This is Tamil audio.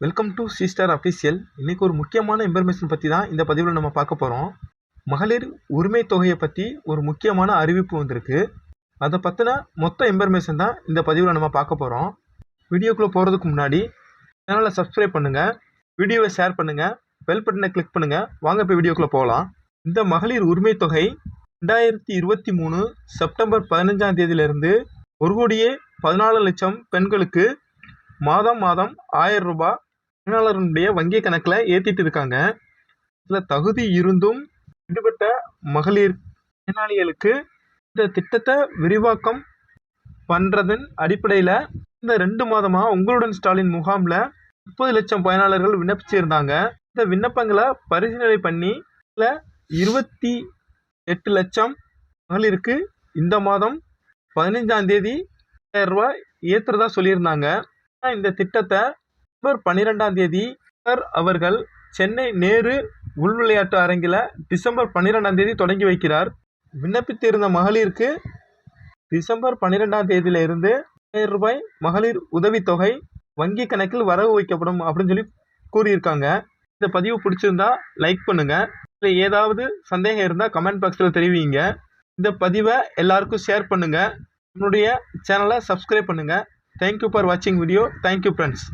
வெல்கம் டு சிஸ்டர் அஃபிஷியல் இன்றைக்கி ஒரு முக்கியமான இன்ஃபர்மேஷன் பற்றி தான் இந்த பதிவில் நம்ம பார்க்க போகிறோம் மகளிர் உரிமை தொகையை பற்றி ஒரு முக்கியமான அறிவிப்பு வந்திருக்கு. அதை பற்றின மொத்த இன்ஃபர்மேஷன் தான் இந்த பதிவில் நம்ம பார்க்க போகிறோம் வீடியோக்குள்ளே போகிறதுக்கு முன்னாடி சேனலை சப்ஸ்கிரைப் பண்ணுங்கள் வீடியோவை ஷேர் பண்ணுங்கள் பெல் பட்டனை கிளிக் பண்ணுங்கள் வாங்க இப்போ வீடியோக்குள்ளே போகலாம். இந்த மகளிர் உரிமை தொகை ரெண்டாயிரத்தி இருபத்தி மூணு செப்டம்பர் பதினஞ்சாம் தேதியிலிருந்து ஒரு கோடியே பதினாலு லட்சம் பெண்களுக்கு மாதம் மாதம் ஆயிரம் ரூபாய் பயனாளர்களுடைய வங்கி கணக்கில் ஏற்றிட்டு இருக்காங்க. இதில் தகுதி இருந்தும் விடுபட்ட மகளிர் பயனாளிகளுக்கு இந்த திட்டத்தை விரிவாக்கம் பண்ணுறதன் அடிப்படையில் இந்த ரெண்டு மாதமாக உங்களுடன் ஸ்டாலின் முகாமில் முப்பது லட்சம் பயனாளர்கள் விண்ணப்பிச்சிருந்தாங்க. இந்த விண்ணப்பங்களை பரிசீலனை பண்ணி இதில் இருபத்தி எட்டு லட்சம் மகளிருக்கு இந்த மாதம் பதினைஞ்சாம் தேதி ஆயிரம் ரூபாய் ஏற்றுறதா சொல்லியிருந்தாங்க. இந்த திட்டத்தை டிசம்பர் பன்னிரெண்டாம் தேதி அவர்கள் சென்னை நேரு உள் விளையாட்டு அரங்கில் டிசம்பர் பன்னிரெண்டாம் தேதி தொடங்கி வைக்கிறார். விண்ணப்பித்திருந்த மகளிருக்கு டிசம்பர் பன்னிரெண்டாம் தேதியிலிருந்து ஆயிரம் ரூபாய் மகளிர் உதவித்தொகை வங்கி கணக்கில் வரவு வைக்கப்படும் அப்படின்னு சொல்லி கூறியிருக்காங்க. இந்த பதிவு பிடிச்சிருந்தா லைக் பண்ணுங்க. இல்லை ஏதாவது சந்தேகம் இருந்தால் கமெண்ட் பாக்ஸில் தெரிவிங்க. இந்த பதிவை எல்லாருக்கும் ஷேர் பண்ணுங்க. என்னுடைய சேனலை சப்ஸ்கிரைப் பண்ணுங்க. தேங்க்யூ ஃபார் வாட்சிங் வீடியோ தேங்க்யூ ஃப்ரெண்ட்ஸ்